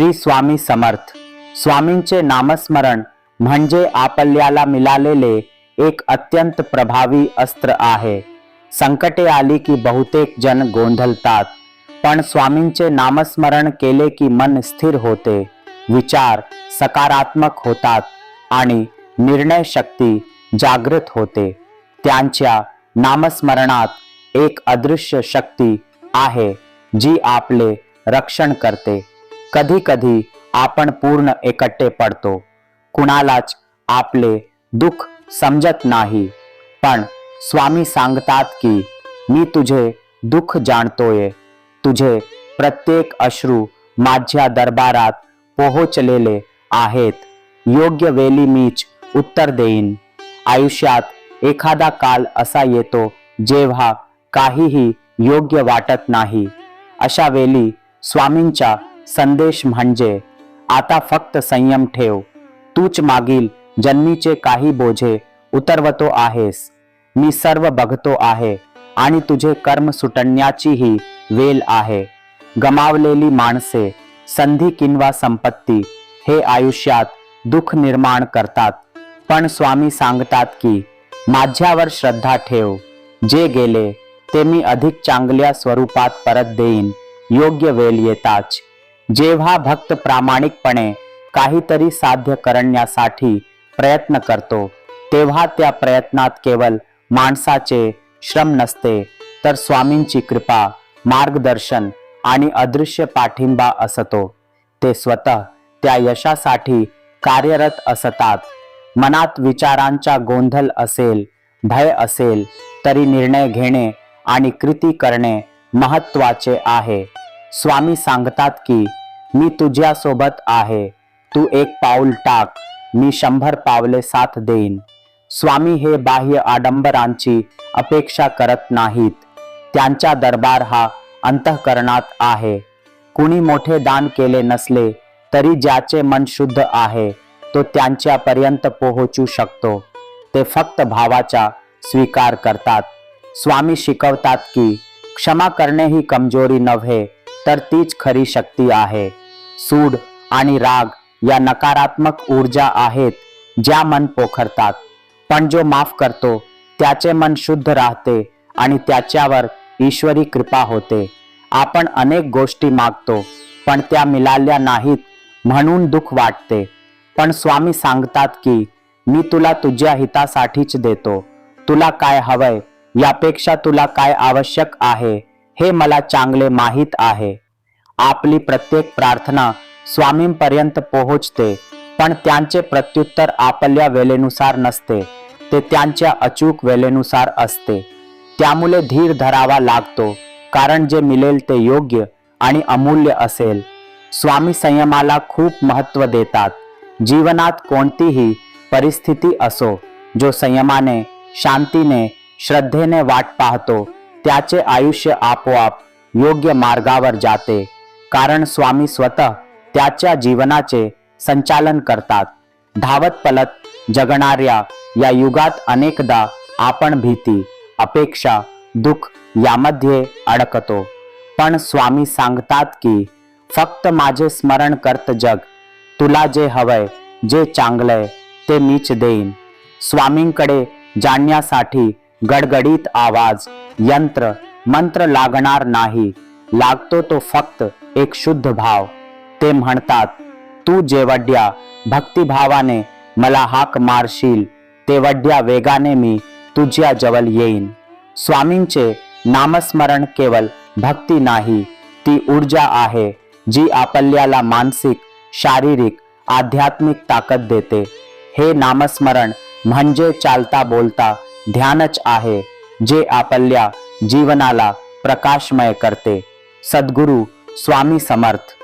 श्री स्वामी समर्थ. स्वामींचे नामस्मरण म्हणजे आपल्याला मिळालेले एक अत्यंत प्रभावी अस्त्र आहे. संकटे आली की बहुतेक जन गोंधळतात पण स्वामींचे नामस्मरण केले की मन स्थिर होते विचार सकारात्मक होतात आणि निर्णय शक्ती जागृत होते. त्यांच्या नामस्मरणात एक अदृश्य शक्ती आहे जी आपले रक्षण करते. कधी कधी आपण पूर्ण एकटे पडतो. कुणालाच आपले दुःख समजत नाही. पण स्वामी सांगतात की मी तुझे दुःख जाणतोय. तुझे प्रत्येक अश्रू माझ्या दरबारात पोहोचलेले आहेत. योग्य वेली मीच उत्तर देईन. आयुष्यात एखादा काल असा येतो जेव्हा काहीही योग्य वाटत नाही. अशा वेली स्वामींच्या संदेश म्हणजे आता फक्त संयम ठेव. तूच मागील जन्मीचे काही बोझे उतरवतो आहेस. मी सर्व बघतो आहे आणि तुझे कर्म सुटण्याचीही वेल आहे. गमावलेली माणसे संधी किंवा संपत्ती हे आयुष्यात दुःख निर्माण करतात. पण स्वामी सांगतात की माझ्यावर श्रद्धा ठेव. जे गेले ते मी अधिक चांगल्या स्वरूपात परत देईन. योग्य वेल येताच जेव्हा भक्त प्रामाणिकपणे काहीतरी साध्य करण्यासाठी प्रयत्न करतो तेव्हा त्या प्रयत्नात केवळ माणसाचे श्रम नसते तर स्वामींची कृपा मार्गदर्शन आणि अदृश्य पाठिंबा असतो. ते स्वतः त्या यशासाठी कार्यरत असतात. मनात विचारांचा गोंधळ असेल भय असेल तरी निर्णय घेणे आणि कृती करणे महत्त्वाचे आहे. स्वामी सांगतात की मी तुझ्या सोबत आहे. तू एक पाऊल टाक. मी शंभर पावले साथ देईन. स्वामी हे बाह्य आडंबरांची अपेक्षा करत नाहीत. त्यांचा दरबार हा अंतःकरणात आहे. कुणी मोठे दान केले नसले तरी ज्याचे मन शुद्ध आहे तो त्यांच्यापर्यंत पोहोचू शकतो. ते फक्त भावाचा स्वीकार करतात. स्वामी शिकवतात की क्षमा करणे ही कमजोरी नव्हे तर तीच खरी शक्ती आहे. सूड आणि राग या नकारात्मक ऊर्जा आहेत ज्या मन पोखरतात. पण जो माफ करतो त्याचे मन शुद्ध राहते आणि त्याच्यावर ईश्वरी कृपा होते. आपण अनेक गोष्टी मागतो पण त्या मिळाल्या नाहीत म्हणून दुःख वाटते. पण स्वामी सांगतात की मी तुला तुझ्या हितासाठीच देतो. तुला काय हवंय यापेक्षा तुला काय आवश्यक आहे हे मला चांगले माहीत आहे. आपली प्रत्येक प्रार्थना स्वामींपर्यंत पोहोचते पण त्यांचे प्रत्युत्तर आपल्या वेळेनुसार नसते ते त्यांच्या अचूक वेळेनुसार असते. त्यामुळे धीर धरावा लागतो कारण जे मिळेल ते योग्य आणि अमूल्य असेल. स्वामी संयमाला खूप महत्त्व देतात. जीवनात कोणतीही परिस्थिती असो जो संयमाने शांतीने श्रद्धेने वाट पाहतो त्याचे आयुष्य आपोआप योग्य मार्गावर जाते. कारण स्वामी स्वतः त्याच्या जीवनाचे संचालन करतात. धावत पलत जगणाऱ्या या युगात अनेकदा आपण भीती अपेक्षा दुःख यामध्ये अडकतो. पण स्वामी सांगतात की फक्त माझे स्मरण करत जग. तुला जे हवंय जे चांगलंय ते मीच देईन. स्वामींकडे जाणण्यासाठी गडगडीत आवाज यंत्र मंत्र लागणार नाही. लागतो तो फक्त एक शुद्ध भाव. ते म्हणतात तू जेवढ्या भक्तिभावाने मला हाक मारशील तेवढ्या वेगाने मी तुझ्या जवळ येईन. स्वामींचे नामस्मरण केवळ भक्ती नाही ती ऊर्जा आहे जी आपल्याला मानसिक शारीरिक आध्यात्मिक ताकद देते. हे नामस्मरण म्हणजे चालता बोलता ध्यानच आहे जे आपल्या जीवनाला प्रकाशमय करते. सद्गुरू स्वामी समर्थ।